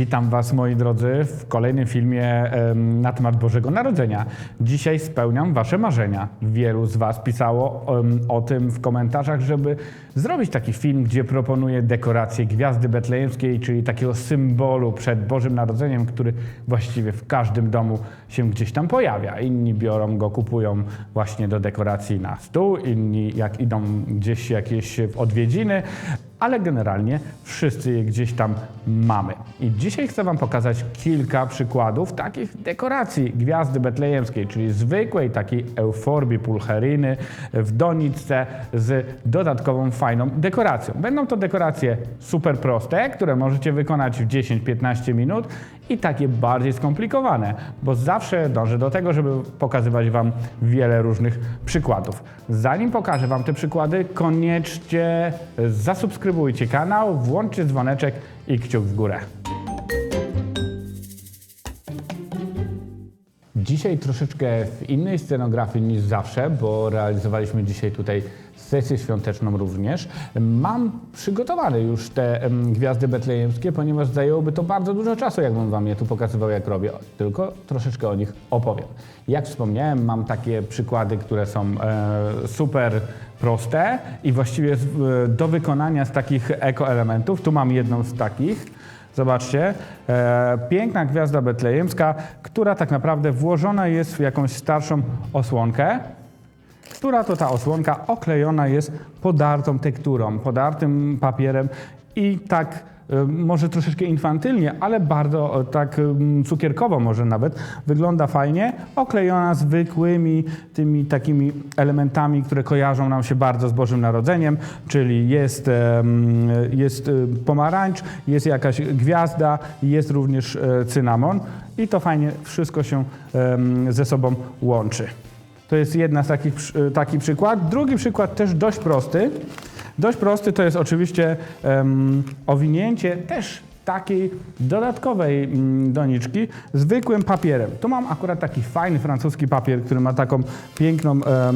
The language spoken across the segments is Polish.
Witam Was, moi drodzy, w kolejnym filmie na temat Bożego Narodzenia. Dzisiaj spełniam Wasze marzenia. Wielu z Was pisało o tym w komentarzach, żeby zrobić taki film, gdzie proponuję dekorację Gwiazdy Betlejemskiej, czyli takiego symbolu przed Bożym Narodzeniem, który właściwie w każdym domu się gdzieś tam pojawia. Inni biorą go, kupują właśnie do dekoracji na stół, inni jak idą gdzieś jakieś w odwiedziny, ale generalnie wszyscy je gdzieś tam mamy. I dzisiaj chcę Wam pokazać kilka przykładów takich dekoracji Gwiazdy Betlejemskiej, czyli zwykłej takiej euforbii pulcheryny w doniczce z dodatkową fajną dekoracją. Będą to dekoracje super proste, które możecie wykonać w 10-15 minut i takie bardziej skomplikowane, bo zawsze dążę do tego, żeby pokazywać Wam wiele różnych przykładów. Zanim pokażę Wam te przykłady, koniecznie zasubskrybujcie kanał, włączcie dzwoneczek i kciuk w górę. Dzisiaj troszeczkę w innej scenografii niż zawsze, bo realizowaliśmy dzisiaj tutaj sesję świąteczną również. Mam przygotowane już te gwiazdy betlejemskie, ponieważ zajęłoby to bardzo dużo czasu, jakbym Wam je tu pokazywał, jak robię. Tylko troszeczkę o nich opowiem. Jak wspomniałem, mam takie przykłady, które są e, super proste i właściwie e, do wykonania z takich ekoelementów. Tu mam jedną z takich. Zobaczcie, e, piękna gwiazda betlejemska, która tak naprawdę włożona jest w jakąś starszą osłonkę, która to ta osłonka oklejona jest podartą tekturą, podartym papierem i tak e, może troszeczkę infantylnie, ale bardzo tak mm, cukierkowo może nawet, wygląda fajnie, oklejona zwykłymi tymi takimi elementami, które kojarzą nam się bardzo z Bożym Narodzeniem, czyli jest, jest e, pomarańcz, jest jakaś gwiazda, jest również e, cynamon i to fajnie wszystko się ze sobą łączy. To jest jedna z takich, przy- taki przykład. Drugi przykład też dość prosty. Dość prosty to jest oczywiście em, owinięcie też takiej dodatkowej mm, doniczki zwykłym papierem. Tu mam akurat taki fajny francuski papier, który ma taką piękną, e,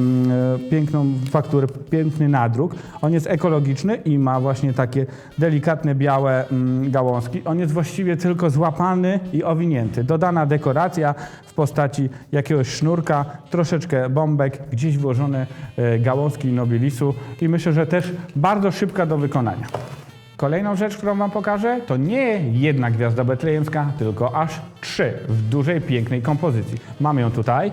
piękną fakturę, piękny nadruk. On jest ekologiczny i ma właśnie takie delikatne białe mm, gałązki. On jest właściwie tylko złapany i owinięty. Dodana dekoracja w postaci jakiegoś sznurka, troszeczkę bombek, gdzieś włożone e, gałązki nobilisu i myślę, że też bardzo szybka do wykonania. Kolejną rzecz, którą Wam pokażę, to nie jedna gwiazda betlejemska, tylko aż trzy w dużej, pięknej kompozycji. Mam ją tutaj.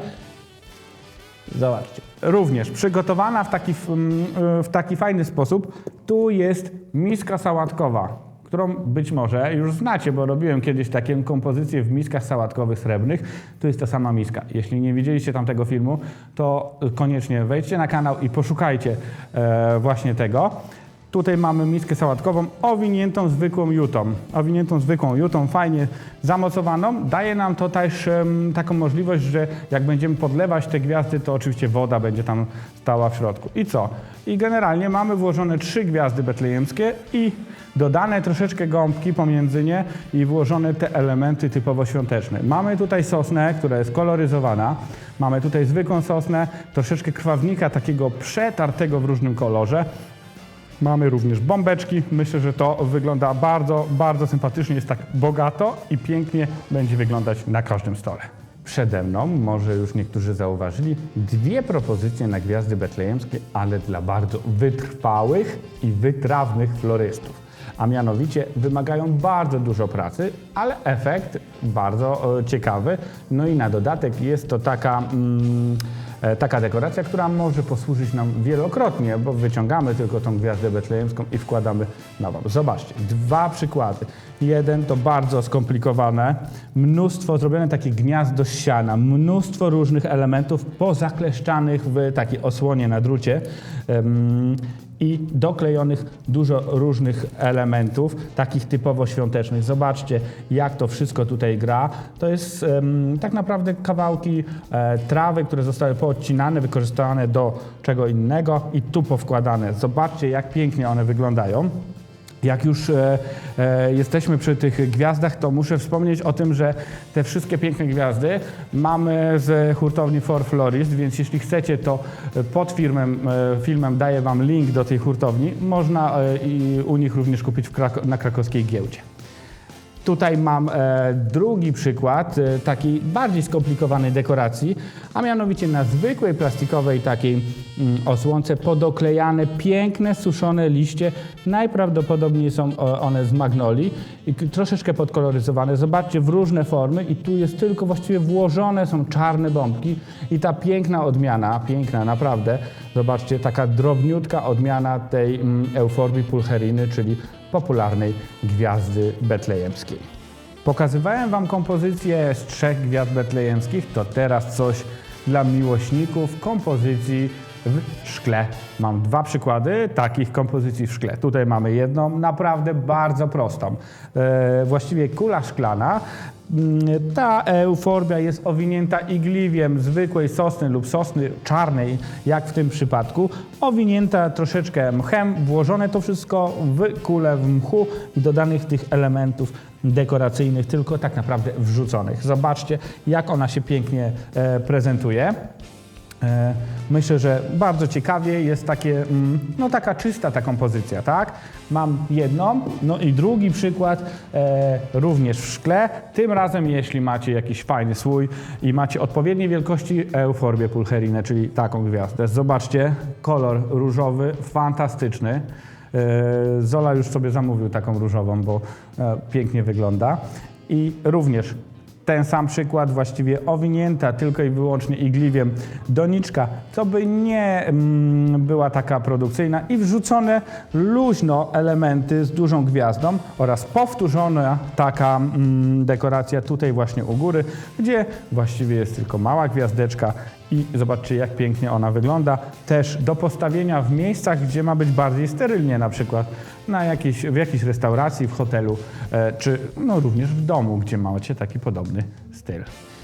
Zobaczcie. Również przygotowana w taki, mm, w taki fajny sposób. Tu jest miska sałatkowa, którą być może już znacie, bo robiłem kiedyś takie kompozycje w miskach sałatkowych srebrnych. Tu jest ta sama miska. Jeśli nie widzieliście tamtego filmu, to koniecznie wejdźcie na kanał i poszukajcie e, właśnie tego. Tutaj mamy miskę sałatkową owiniętą zwykłą jutą. Owiniętą zwykłą jutą, fajnie zamocowaną. Daje nam to też em, taką możliwość, że jak będziemy podlewać te gwiazdy, to oczywiście woda będzie tam stała w środku. I co? I generalnie mamy włożone trzy gwiazdy betlejemskie i dodane troszeczkę gąbki pomiędzy nie i włożone te elementy typowo świąteczne. Mamy tutaj sosnę, która jest koloryzowana. Mamy tutaj zwykłą sosnę, troszeczkę krwawnika takiego przetartego w różnym kolorze. Mamy również bombeczki. Myślę, że to wygląda bardzo, bardzo sympatycznie. Jest tak bogato i pięknie będzie wyglądać na każdym stole. Przede mną, może już niektórzy zauważyli, dwie propozycje na gwiazdy betlejemskie, ale dla bardzo wytrwałych i wytrawnych florystów. A mianowicie wymagają bardzo dużo pracy, ale efekt bardzo e, ciekawy. No i na dodatek jest to taka. Mm, E, taka dekoracja, która może posłużyć nam wielokrotnie, bo wyciągamy tylko tą gwiazdę betlejemską i wkładamy nową. Zobaczcie, dwa przykłady. Jeden to bardzo skomplikowane, mnóstwo, zrobione takie gniazdo siana, mnóstwo różnych elementów pozakleszczanych w takiej osłonie na drucie. i doklejonych dużo różnych elementów, takich typowo świątecznych. Zobaczcie, jak to wszystko tutaj gra. To jest tak naprawdę kawałki e, trawy, które zostały poodcinane, wykorzystane do czego innego i tu powkładane. Zobaczcie, jak pięknie one wyglądają. Jak już e, e, jesteśmy przy tych gwiazdach, to muszę wspomnieć o tym, że te wszystkie piękne gwiazdy mamy z hurtowni For Florist, więc jeśli chcecie, to pod filmem, e, filmem daję Wam link do tej hurtowni. Można e, i u nich również kupić Krak- na krakowskiej giełdzie. Tutaj mam e, drugi przykład e, takiej bardziej skomplikowanej dekoracji, a mianowicie na zwykłej plastikowej takiej mm, osłonce podoklejane piękne suszone liście. Najprawdopodobniej są o, one z magnolii i troszeczkę podkoloryzowane. Zobaczcie w różne formy i tu jest tylko właściwie włożone są czarne bombki i ta piękna odmiana, piękna naprawdę, zobaczcie, taka drobniutka odmiana tej mm, euforbii pulcheriny, czyli popularnej gwiazdy betlejemskiej. Pokazywałem Wam kompozycję z trzech gwiazd betlejemskich, to teraz coś dla miłośników kompozycji w szkle. Mam dwa przykłady takich kompozycji w szkle. Tutaj mamy jedną naprawdę bardzo prostą. E, właściwie kula szklana. Mm, Ta euforbia jest owinięta igliwiem zwykłej sosny lub sosny czarnej, jak w tym przypadku, owinięta troszeczkę mchem, włożone to wszystko w kulę w mchu i dodanych tych elementów dekoracyjnych, tylko tak naprawdę wrzuconych. Zobaczcie, jak ona się pięknie e, prezentuje. E, Myślę, że bardzo ciekawie jest takie, mm, no taka czysta ta kompozycja, tak? Mam jedną, no i drugi przykład, e, również w szkle. Tym razem, jeśli macie jakiś fajny słój i macie odpowiedniej wielkości euforbię pulcherinę, czyli taką gwiazdę. Zobaczcie, kolor różowy, fantastyczny. E, Zola już sobie zamówił taką różową, bo e, pięknie wygląda. I również ten sam przykład, właściwie owinięta tylko i wyłącznie igliwiem doniczka, co by nie mm, była taka produkcyjna i wrzucone luźno elementy z dużą gwiazdą oraz powtórzona taka mm, dekoracja tutaj właśnie u góry, gdzie właściwie jest tylko mała gwiazdeczka i zobaczcie jak pięknie ona wygląda. Też do postawienia w miejscach, gdzie ma być bardziej sterylnie, na przykład na jakiejś, w jakiejś restauracji, w hotelu, e, czy no również w domu, gdzie macie taki podobny styl.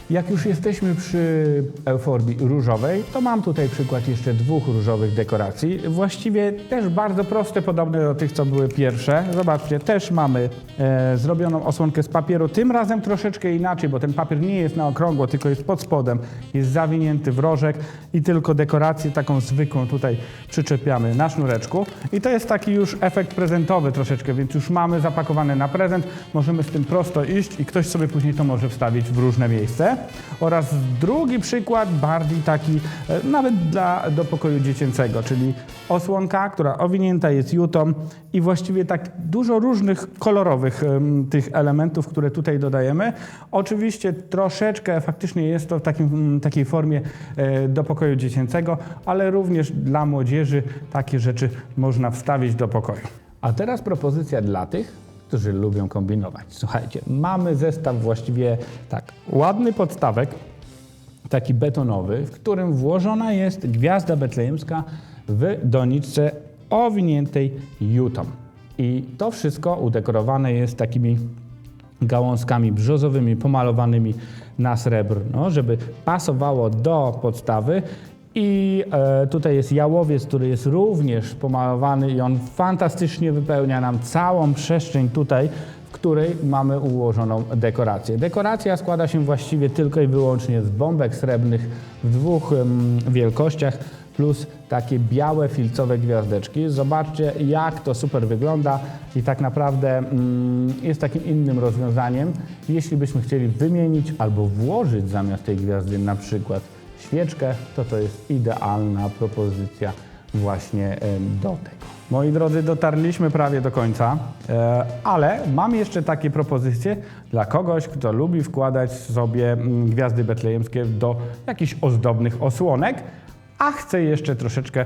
Jak już jesteśmy przy euforbii różowej, to mam tutaj przykład jeszcze dwóch różowych dekoracji. Właściwie też bardzo proste, podobne do tych, co były pierwsze. Zobaczcie, też mamy e, zrobioną osłonkę z papieru, tym razem troszeczkę inaczej, bo ten papier nie jest na okrągło, tylko jest pod spodem, jest zawinięty w rożek i tylko dekorację taką zwykłą tutaj przyczepiamy na sznureczku. I to jest taki już efekt prezentowy troszeczkę, więc już mamy zapakowane na prezent, możemy z tym prosto iść i ktoś sobie później to może wstawić w różne miejsce. Oraz drugi przykład, bardziej taki e, nawet dla, do pokoju dziecięcego, czyli osłonka, która owinięta jest jutą i właściwie tak dużo różnych kolorowych tych elementów, które tutaj dodajemy. Oczywiście troszeczkę faktycznie jest to w takim, takiej formie e, do pokoju dziecięcego, ale również dla młodzieży takie rzeczy można wstawić do pokoju. A teraz propozycja dla tych, którzy lubią kombinować. Słuchajcie, mamy zestaw właściwie tak, ładny podstawek, taki betonowy, w którym włożona jest gwiazda betlejemska w doniczce owiniętej jutą. I to wszystko udekorowane jest takimi gałązkami brzozowymi pomalowanymi na srebrno, żeby pasowało do podstawy. I e, tutaj jest jałowiec, który jest również pomalowany i on fantastycznie wypełnia nam całą przestrzeń tutaj, w której mamy ułożoną dekorację. Dekoracja składa się właściwie tylko i wyłącznie z bombek srebrnych w dwóch wielkościach plus takie białe filcowe gwiazdeczki. Zobaczcie, jak to super wygląda i tak naprawdę mm, jest takim innym rozwiązaniem. Jeśli byśmy chcieli wymienić albo włożyć zamiast tej gwiazdy na przykład świeczkę, to to jest idealna propozycja właśnie do tego. Moi drodzy, dotarliśmy prawie do końca, e, ale mam jeszcze takie propozycje dla kogoś, kto lubi wkładać sobie gwiazdy betlejemskie do jakichś ozdobnych osłonek, a chce jeszcze troszeczkę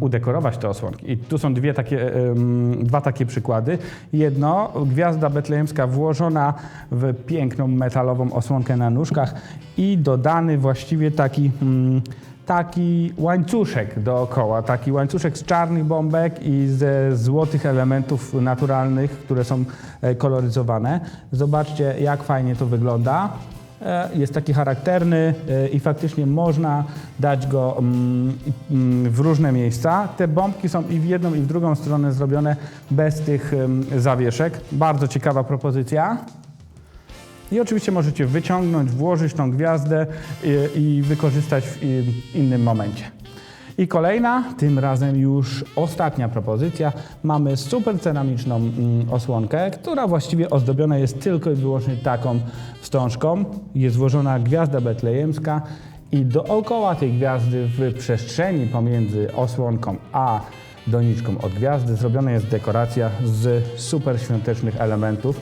udekorować te osłonki. I tu są dwie takie, em, dwa takie przykłady. Jedno, gwiazda betlejemska włożona w piękną metalową osłonkę na nóżkach i dodany właściwie taki, mm, taki łańcuszek dookoła, taki łańcuszek z czarnych bombek i ze złotych elementów naturalnych, które są e, koloryzowane. Zobaczcie, jak fajnie to wygląda. E, Jest taki charakterny e, i faktycznie można dać go mm, mm, w różne miejsca. Te bombki są i w jedną, i w drugą stronę zrobione bez tych zawieszek. Bardzo ciekawa propozycja. I oczywiście możecie wyciągnąć, włożyć tą gwiazdę i, i wykorzystać w innym momencie. I kolejna, tym razem już ostatnia propozycja. Mamy super ceramiczną mm, osłonkę, która właściwie ozdobiona jest tylko i wyłącznie taką wstążką. Jest włożona gwiazda betlejemska i dookoła tej gwiazdy w przestrzeni pomiędzy osłonką a doniczką od gwiazdy zrobiona jest dekoracja z super świątecznych elementów.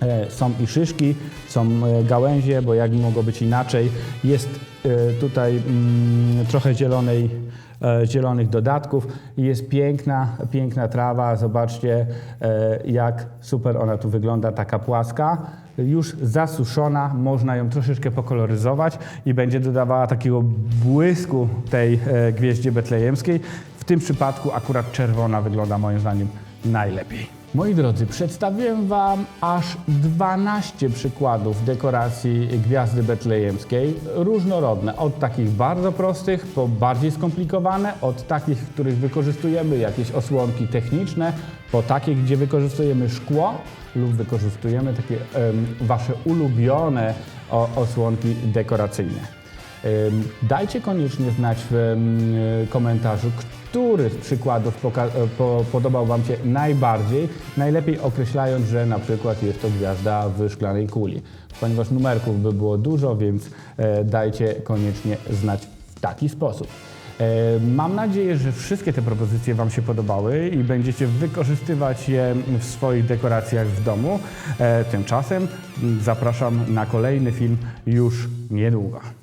E, Są i szyszki, są e, gałęzie, bo jak mogło być inaczej. Jest e, tutaj mm, trochę zielonej, zielonych dodatków jest piękna, piękna trawa. Zobaczcie, jak super ona tu wygląda, taka płaska. Już zasuszona, można ją troszeczkę pokoloryzować i będzie dodawała takiego błysku tej gwieździe betlejemskiej. W tym przypadku akurat czerwona wygląda moim zdaniem najlepiej. Moi drodzy, przedstawiłem Wam aż 12 przykładów dekoracji Gwiazdy Betlejemskiej, różnorodne, od takich bardzo prostych po bardziej skomplikowane, od takich, w których wykorzystujemy jakieś osłonki techniczne, po takie, gdzie wykorzystujemy szkło lub wykorzystujemy takie em, Wasze ulubione osłonki dekoracyjne. Dajcie koniecznie znać w komentarzu, który z przykładów e, po, podobał Wam się najbardziej, najlepiej określając, że na przykład jest to gwiazda w szklanej kuli. Ponieważ numerków by było dużo, więc e, dajcie koniecznie znać w taki sposób. E, Mam nadzieję, że wszystkie te propozycje Wam się podobały i będziecie wykorzystywać je w swoich dekoracjach w domu. E, Tymczasem zapraszam na kolejny film już niedługo.